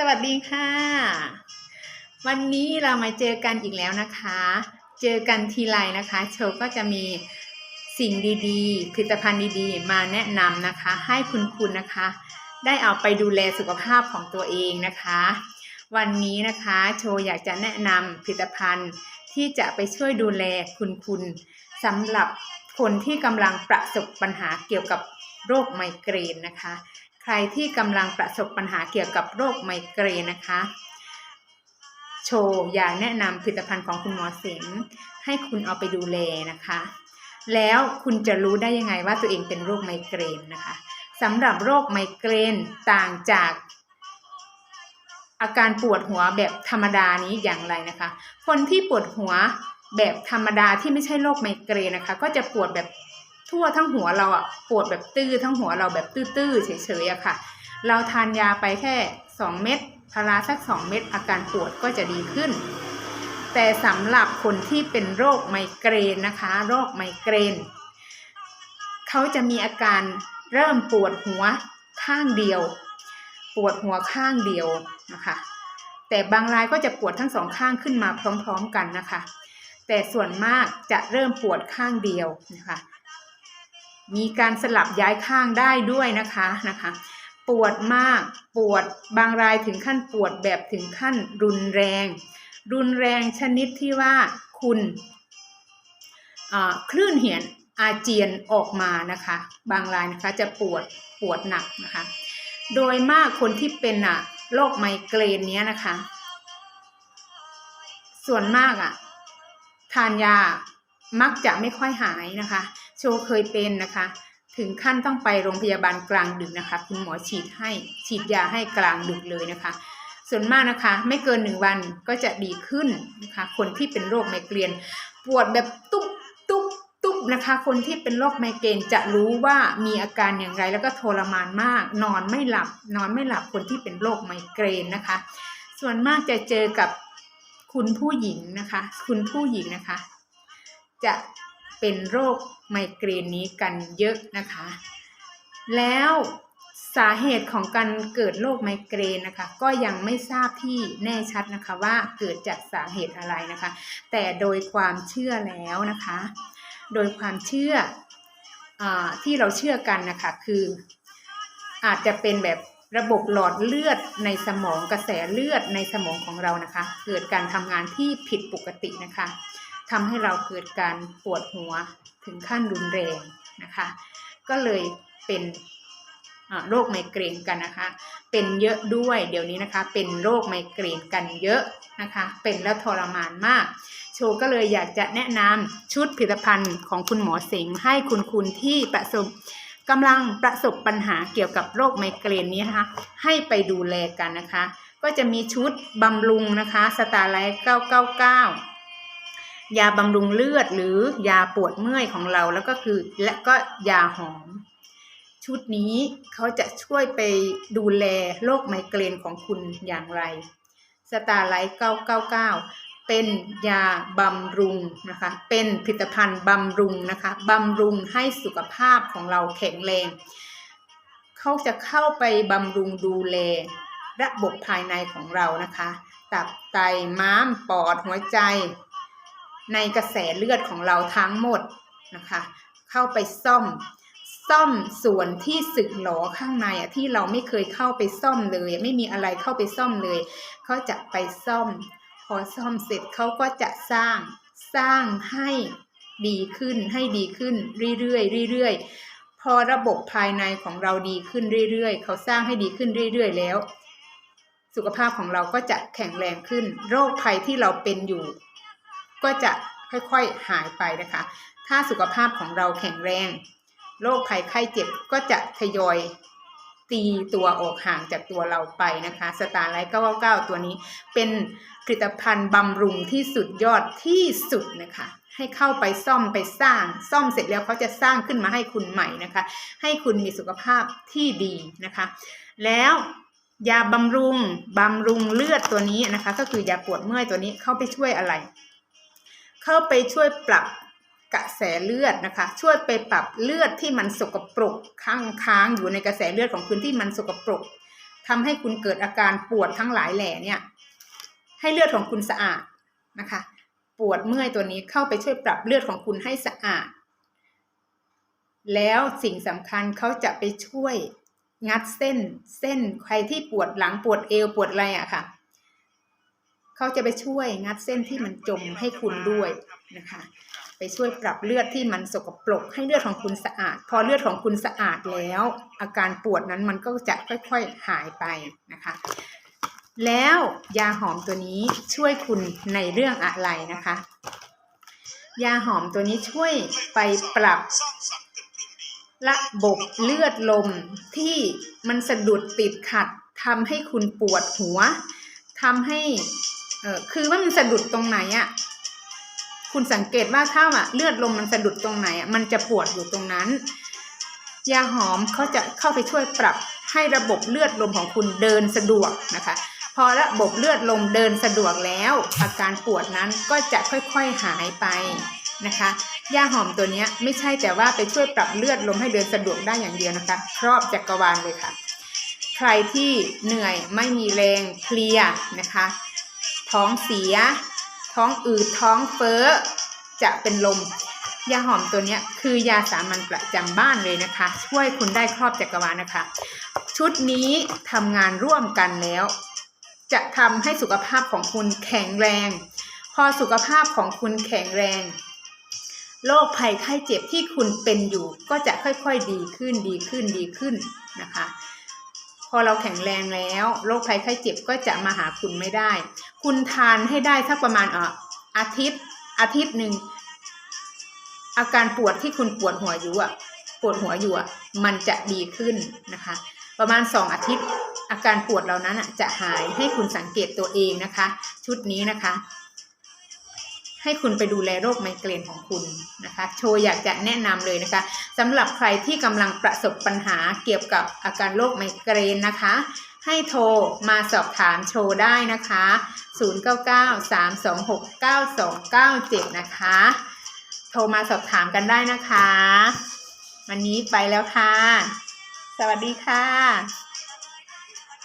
สวัสดีค่ะ วันนี้เรามาเจอกันอีกแล้วนะคะ เจอกันทีไรนะคะ โชว์ก็จะมีสิ่งดีๆ ผลิตภัณฑ์ดีๆ มาแนะนำนะคะ ให้คุณคุณนะคะ ได้เอาไปดูแลสุขภาพของตัวเองนะคะ วันนี้นะคะโชว์อยากจะแนะนำผลิตภัณฑ์ที่จะไปช่วยดูแลคุณคุณสำหรับคนที่กำลังประสบปัญหาเกี่ยวกับโรคไมเกรนนะคะ ใครที่กำลังประสบปัญหาเกี่ยวกับโรคไมเกรนนะคะ โชว์อยากแนะนำผลิตภัณฑ์ของคุณหมอเสงให้คุณเอาไปดูแลนะคะ แล้วคุณจะรู้ได้ยังไงว่าตัวเองเป็นโรคไมเกรนนะคะสำหรับโรคไมเกรนต่างจากอาการปวดหัวแบบธรรมดานี้อย่างไรนะคะ คนที่ปวดหัวแบบธรรมดาที่ไม่ใช่โรคไมเกรนนะคะ ก็จะปวดแบบ ทั่วทั้งหัวเราอะปวดแบบตื้อทั้งหัวเราแบบตื้อๆเฉยๆอะค่ะ เราทานยาไปแค่ 2 เม็ดพาราสัก 2 เม็ดอาการปวดก็จะดีขึ้น แต่สำหรับคนที่เป็นโรคไมเกรนนะคะ โรคไมเกรนเขาจะมีอาการเริ่มปวดหัวข้างเดียว ปวดหัวข้างเดียวนะคะ แต่บางรายก็จะปวดทั้งสองข้างขึ้นมาพร้อม ๆกันนะคะ แต่ส่วนมากจะเริ่มปวดข้างเดียวนะคะ มีการสลับย้ายข้างได้ด้วยนะคะนะคะ ปวดมากปวดบางรายถึงขั้นปวดแบบถึงขั้นรุนแรง รุนแรงชนิดที่ว่าคุณคลื่นเหียนอาเจียนออกมานะคะ บางรายนะคะจะปวดปวดหนักนะคะ โดยมากคนที่เป็นอะโรคไมเกรนเนี้ยนะคะ ส่วนมากอะทานยามักจะไม่ค่อยหายนะคะ โชว์เคยเป็นนะคะ ถึงขั้นต้องไปโรงพยาบาลกลางดึกนะคะ คุณหมอฉีดให้ฉีดยาให้กลางดึกเลยนะคะ ส่วนมากนะคะ ไม่เกินหนึ่งวันก็จะดีขึ้นนะคะ คนที่เป็นโรคไมเกรนปวดแบบตุ๊บตุ๊บตุ๊บนะคะ คนที่เป็นโรคไมเกรนจะรู้ว่ามีอาการอย่างไรแล้วก็ทรมานมาก นอนไม่หลับ นอนไม่หลับคนที่เป็นโรคไมเกรนนะคะ ส่วนมากจะเจอกับคุณผู้หญิงนะคะ คุณผู้หญิงนะคะ จะ เป็นโรคไมเกรนนี้กันเยอะนะคะ แล้วสาเหตุของการเกิดโรคไมเกรนนะคะ ก็ยังไม่ทราบที่แน่ชัดนะคะว่าเกิดจากสาเหตุอะไรนะคะ แต่โดยความเชื่อแล้วนะคะ โดยความเชื่ออที่เราเชื่อกันนะคะคืออาจจะเป็นแบบระบบหลอดเลือดในสมองกระแสเลือดในสมองของเรานะคะ เกิดการทำงานที่ผิดปกตินะคะ ทำให้เราเกิดการปวดหัวถึงขั้นรุนแรงนะคะ ก็เลยเป็นโรคไมเกรนกันนะคะ เป็นเยอะด้วยเดี๋ยวนี้นะคะ เป็นโรคไมเกรนกันเยอะนะคะ เป็นแล้วทรมานมาก โชว์ก็เลยอยากจะแนะนำชุดผลิตภัณฑ์ของคุณหมอเสงให้คุณคุณที่ประสบกำลังประสบปัญหาเกี่ยวกับโรคไมเกรนนี้นะคะ ให้ไปดูแลกันนะคะ ก็จะมีชุดบำรุงนะคะสตาร์ไลท์999 ยาบำรุงเลือดหรือยาปวดเมื่อยของเราแล้วก็คือและก็ยาหอม ชุดนี้เขาจะช่วยไปดูแลโรคไมเกรนของคุณอย่างไรสตาร์ไลท์999 เป็นยาบำรุงนะคะ เป็นผลิตภัณฑ์บำรุงนะคะบำรุงให้สุขภาพของเราแข็งแรง เขาจะเข้าไปบำรุงดูแลระบบภายในของเรานะคะ ตับไตม้ามปอดหัวใจ ในกระแสเลือดของเราทั้งหมดนะคะ เข้าไปซ่อมซ่อมส่วนที่สึกหรอข้างในอะที่เราไม่เคยเข้าไปซ่อมเลย ไม่มีอะไรเข้าไปซ่อมเลย เขาจะไปซ่อม พอซ่อมเสร็จเขาก็จะสร้างสร้างให้ดีขึ้นให้ดีขึ้นเรื่อยๆเรื่อยๆพอระบบภายในของเราดีขึ้นเรื่อยๆเขาสร้างให้ดีขึ้นเรื่อยๆแล้ว สุขภาพของเราก็จะแข็งแรงขึ้น โรคภัยที่เราเป็นอยู่ ก็จะค่อยๆหายไปนะคะ ถ้าสุขภาพของเราแข็งแรงโรคภัยไข้เจ็บก็จะทยอยตีตัวออกห่างจากตัวเราไปนะคะ สตาร์ไลท์999 ตัวนี้เป็นผลิตภัณฑ์บำรุงที่สุดยอดที่สุดนะคะ ให้เข้าไปซ่อมไปสร้าง ซ่อมเสร็จแล้วเขาจะสร้างขึ้นมาให้คุณใหม่นะคะ ให้คุณมีสุขภาพที่ดีนะคะ แล้วยาบำรุงบำรุงเลือดตัวนี้นะคะ ก็คือยาปวดเมื่อยตัวนี้เข้าไปช่วยอะไร เข้าไปช่วยปรับกระแสเลือดนะคะ ช่วยไปปรับเลือดที่มันสกปรกค้างค้างอยู่ในกระแสเลือดของคุณที่มันสกปรกทำให้คุณเกิดอาการปวดทั้งหลายแหล่เนี่ย ให้เลือดของคุณสะอาดนะคะ ปวดเมื่อยตัวนี้เข้าไปช่วยปรับเลือดของคุณให้สะอาด แล้วสิ่งสำคัญเขาจะไปช่วยงัดเส้นเส้นใครที่ปวดหลังปวดเอวปวดอะไรอะค่ะ เขาจะไปช่วยงัดเส้นที่มันจมให้คุณด้วยนะคะ ไปช่วยปรับเลือดที่มันสกปรกให้เลือดของคุณสะอาด พอเลือดของคุณสะอาดแล้ว อาการปวดนั้นมันก็จะค่อยๆหายไปนะคะ แล้วยาหอมตัวนี้ช่วยคุณในเรื่องอะไรนะคะ ยาหอมตัวนี้ช่วยไปปรับระบบเลือดลมที่มันสะดุดติดขัดทำให้คุณปวดหัวทำให้ ออคือว่ามันสะดุดตรงไหนอะคุณสังเกตว่าถ้าอะเลือดลมมันสะดุดตรงไหนอะมันจะปวดอยู่ตรงนั้น ยาหอมเขาจะเข้าไปช่วยปรับให้ระบบเลือดลมของคุณเดินสะดวกนะคะ พอระบบเลือดลมเดินสะดวกแล้ว อาการปวดนั้นก็จะค่อยๆหายไปนะคะยาหอมตัวนี้ไม่ใช่แต่ว่าไปช่วยปรับเลือดลมให้เดินสะดวกได้อย่างเดียวนะคะ ครอบจักรวาลเลยค่ะ ใครที่เหนื่อยไม่มีแรงเพลียนะคะ ท้องเสีย ท้องอืดท้องเฟ้อ จะเป็นลม ยาหอมตัวนี้คือยาสามัญประจำบ้านเลยนะคะ ช่วยคุณได้ครอบจักรวาลนะคะ ชุดนี้ทำงานร่วมกันแล้ว จะทำให้สุขภาพของคุณแข็งแรง พอสุขภาพของคุณแข็งแรงโรคภัยไข้เจ็บที่คุณเป็นอยู่ก็จะค่อยๆดีขึ้นดีขึ้นดีขึ้นนะคะ พอเราแข็งแรงแล้วโรคภัยไข้เจ็บก็จะมาหาคุณไม่ได้ คุณทานให้ได้สักประมาณเอ่ออาทิตย์ อาทิตย์หนึ่งอาการปวดที่คุณปวดหัวอยู่อะ ปวดหัวอยู่อะ มันจะดีขึ้นนะคะ ประมาณสองอาทิตย์ อาการปวดเหล่านั้นอะจะหายให้คุณสังเกตตัวเองนะคะ ชุดนี้นะคะ ให้คุณไปดูแลโรคไมเกรนของคุณนะคะ โชว์อยากจะแนะนำเลยนะคะสำหรับใครที่กำลังประสบปัญหาเกี่ยวกับอาการโรคไมเกรนนะคะ ให้โทรมาสอบถามโชว์ได้นะคะ 0993269297 นะคะ โทรมาสอบถามกันได้นะคะ วันนี้ไปแล้วค่ะ สวัสดีค่ะ